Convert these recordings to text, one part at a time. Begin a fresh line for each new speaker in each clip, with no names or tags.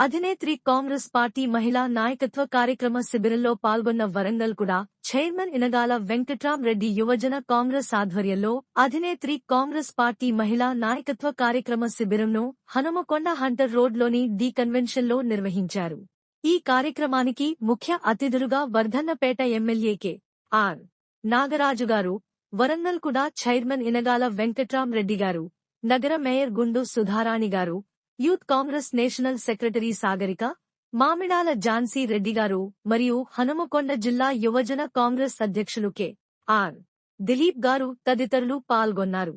అధినేత్రి Congress party మహిళా నాయకత్వ కార్యక్రమ శిబిరంలో పాల్గొన్న వరంగల్ కూడా చైర్మన్ ఇనగాల వెంకట్రాం రెడ్డి యువజన కాంగ్రెస్ ఆధ్వర్యంలో అధినేత్రి కాంగ్రెస్ పార్టీ మహిళా నాయకత్వ కార్యక్రమ శిబిరంను హనుమకొండ హంటర్ రోడ్లోని డి కన్వెన్షన్లో నిర్వహించారు. ఈ కార్యక్రమానికి ముఖ్య అతిథులుగా Wardhannapet MLA K. R. Nagaraju గారు వరంగల్ కూడా చైర్మన్ ఇనగాల వెంకట్రాం రెడ్డి గారు నగర మేయర్ గుండు సుధారాణి గారు youth Congress national secretary Sagarika Mamidala Jhansi Reddy గారు మరియు హనుమకొండ జిల్లా యువజన కాంగ్రెస్ అధ్యక్షులు కె. ఆర్. దిలీప్ గారు తదితరులు పాల్గొన్నారు.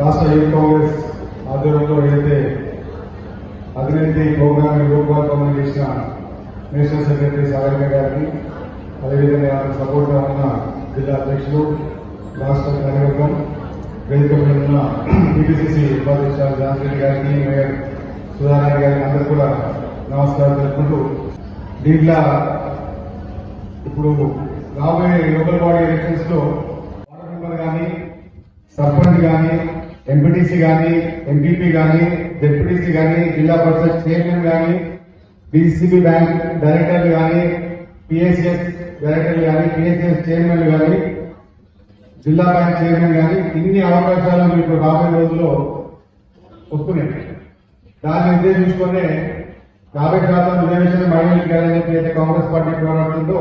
రాష్ట్ర యూత్ కాంగ్రెస్ ఆధ్వర్యంలో ఏదైతే ప్రోగ్రామ్ రూపకల్పన చేసిన నేషనల్ సెక్రటరీ సాగరిక అదేవిధంగా ఉన్న జిల్లా అధ్యక్షులు రాష్ట్ర కార్యవర్గం వేదిక ఉన్న టీపీసీసీ ఉపాధ్యక్షులు జాన్సీ గారికి మేయర్ సుధారాణి గారికి అందరూ కూడా నమస్కారం తెలుపుకుంటూ దీంట్లో ఇప్పుడు రాబోయే లోకల్ బాడీ ఎలక్షన్స్లో వార్డు మెంబర్ కానీ సర్పంచ్ కానీ ఎంపీటీసీ కానీ ఎంపీపీ కానీ డిప్యూటీసీ కానీ జిల్లా పరిషత్ చైర్మన్ కానీ బీసీబీ బ్యాంక్ డైరెక్టర్లు కానీ పిఎస్ఎస్ డైరెక్టర్లు కానీ పిఎస్ఎస్ చైర్మన్లు కానీ జిల్లా బ్యాంక్ చైర్మన్ కానీ ఇన్ని అవకాశాలు మీకు రాబోయే రోజుల్లో వస్తున్నాయి. దాన్ని ఉద్దేశించుకునే యాభై శాతం రిజర్వేషన్ మహిళలకు ఇవ్వాలని చెప్పి అయితే కాంగ్రెస్ పార్టీ పోరాడుతుందో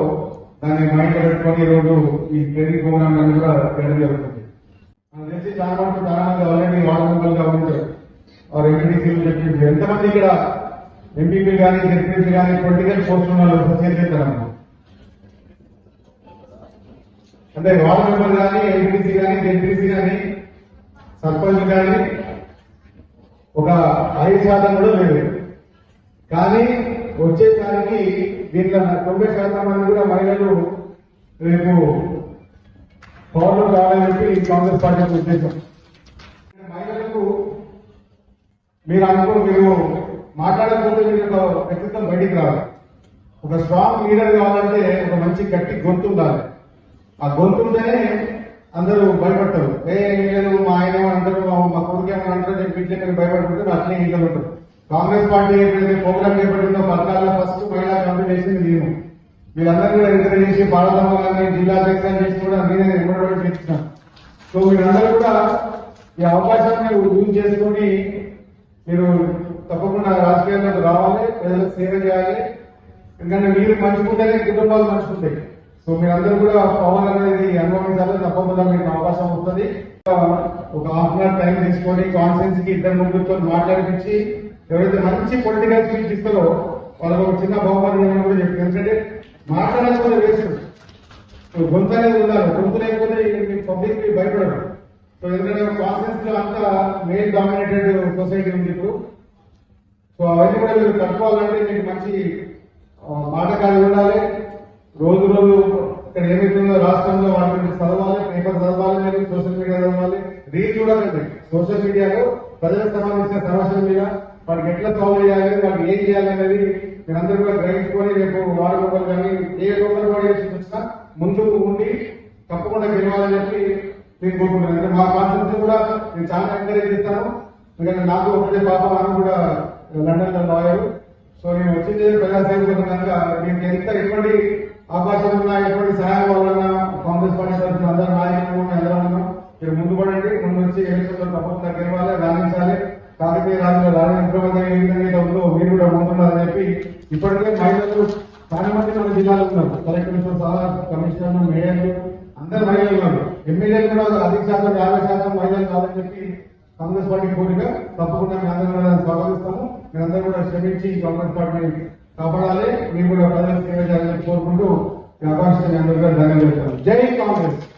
దాన్ని మైండ్ పెట్టుకొని ఈరోజు ఈ ట్రైనింగ్ ప్రోగ్రామ్ అని కూడా చేయడం జరుగుతుంది. నాకు తెలిసి చాలా మంది చాలా మంది ఆల్రెడీ వార్డు మెంబర్లుగా ఉంటారు వారు ఎంపీటీసీలు చెప్పి ఎంతమంది ఇక్కడ ఎంపీపీ కానీ జెడ్పీసీ కానీ పొలిటికల్ పోస్ట్ ఉన్న వాళ్ళు చేసేస్తారమ్మా. అంటే వార్డు మెంబర్ కానీ ఎంపీసీ కానీ జెడ్పీసీ కానీ సర్పంచ్ కానీ ఒక ఐదు శాతం కూడా లేదు. కానీ వచ్చేసరికి దీంట్లో తొంభై శాతం మంది కూడా మహిళలు రేపు పౌరులు కావాలని చెప్పి కాంగ్రెస్ పార్టీ ఉద్దేశం. మహిళలకు మీరు అనుకో మీరు మాట్లాడకపోతే మీరు ఒక వ్యక్తిత్వం బయటికి రావాలి ఒక స్ట్రాంగ్ లీడర్ కావాలంటే ఒక మంచి గట్టి గొంతు ఉండాలి. ఆ గొంతు ఉంటేనే అందరూ భయపడతారు. ఏ ఏం లేదు మా ఆయన అంటారు మా కొడుకు ఏమని అంటారు నేను బిడ్డ భయపడుకుంటారు అట్లే ఇంట్లో ఉంటారు. కాంగ్రెస్ పార్టీ ఏదైతే ప్రోగ్రామ్ చేపట్టిందో పథకాల్లో ఫస్ట్ మహిళా కమిటీ చేసింది నేను మీరందరూ కూడా ఎంకరేజ్ చేసి పాడదమ్మ గారిని జిల్లా అధ్యక్షులు చేసి కూడా మీరే ఎంకరేజ్ చేసిన సో మీరందరూ కూడా ఈ అవకాశాన్ని యూజ్ చేసుకొని మీరు తప్పకుండా రాజకీయాల్లోకి రావాలి ప్రజలకు సేవ చేయాలి. ఎందుకంటే మీరు మంచుకుంటేనే కుటుంబాలు మంచుకుంటాయి సో మీరందరూ కూడా పవన్ అనేది అనుభవించాలి తప్పకుండా మీకు అవకాశం వస్తుంది. ఒక హాఫ్ అన్ అవర్ టైం తీసుకొని కాన్ఫరెన్స్కి ఇద్దరు ముగ్గురితో మాట్లాడిపించి ఎవరైతే మంచి పొలిటికల్ స్పీచ్ ఇస్తారో వాళ్ళకి ఒక చిన్న బహుమతి కూడా చెప్పి ఎందుకంటే మాట్లాడకపోతే వేస్ట్. గొంతు అనేది ఉండాలి. గొంతు లేకపోతే మీకు పబ్లిక్ భయపడరు. సో ఎందుకంటే కాన్ఫరెన్స్లో అంతా మెయిన్ డామినేటెడ్ సొసైటీ ఉంది ఇప్పుడు. సో అవన్నీ కూడా మీరు కట్టుకోవాలంటే మీకు మంచి మాటకాలు ఉండాలి. రోజు రోజు ఇక్కడ ఏమైతుందో రాష్ట్రంలో వాటి చదవాలి పేపర్ చదవాలి మీరు సోషల్ మీడియా చదవాలి. రీల్ చూడాలండి సోషల్ మీడియాలో ప్రజలకు సంబంధించిన సమస్యల మీద వాటికి ఎట్లా సాల్వ్ చేయాలి వాటికి ఏం చేయాలి అనేది మీరందరూ కూడా గ్రహించుకొని రేపు వారు రూపాయలు కానీ ఏ రూపాయలు కూడా చేసి వచ్చినా ముందు ఉండి తప్పకుండా గెలవాలని చెప్పి నేను కోరుకుంటున్నాను. మా కాన్సెప్ట్ కూడా నేను చాలా ఎంకరేజ్ చేస్తాను. ఎందుకంటే నాకు ఒకటే పాప ఆమె కూడా లండన్లో లాయర్. సో నేను వచ్చింది ప్రజాసేవ కనుక మీకు ఎంత ఎటువంటి అవకాశం ఉన్నా ఎటువంటి సహాయం కావాలన్నా కాంగ్రెస్ పార్టీ తరఫున అందరూ నాయకులు అందరూ ఉన్నాం. మీరు ముందు పడండి ముందు వచ్చి ఎలక్షన్లో తప్పకుండా గెలవాలి రాణించాలి. కాకతీయ రాజులు రాణి ముఖ్యమంత్రి ఏ విధంగా ఉందో మీరు కూడా ముందున్నారని చెప్పి ఇప్పటికే మహిళలు చాలా మంది మన జిల్లాలో ఉన్నారు. కలెక్టర్లతో సహా కమిషనర్లు మేయర్లు అందరు మహిళలు ఉన్నారు. ఎమ్మెల్యేలు కూడా అధిక శాతం యాభై శాతం మహిళలు కాదని చెప్పి కాంగ్రెస్ పార్టీ కోరిక. తప్పకుండా మీ అందరూ స్వాగతిస్తాము. మీరందరూ కూడా శ్రమించి కాంగ్రెస్ పార్టీని కాపాడాలి. మేము కూడా ప్రజల సేవ చేయాలని కోరుకుంటూ వ్యాపారస్తులందరూ ధన్యవాదాలు. జై కాంగ్రెస్.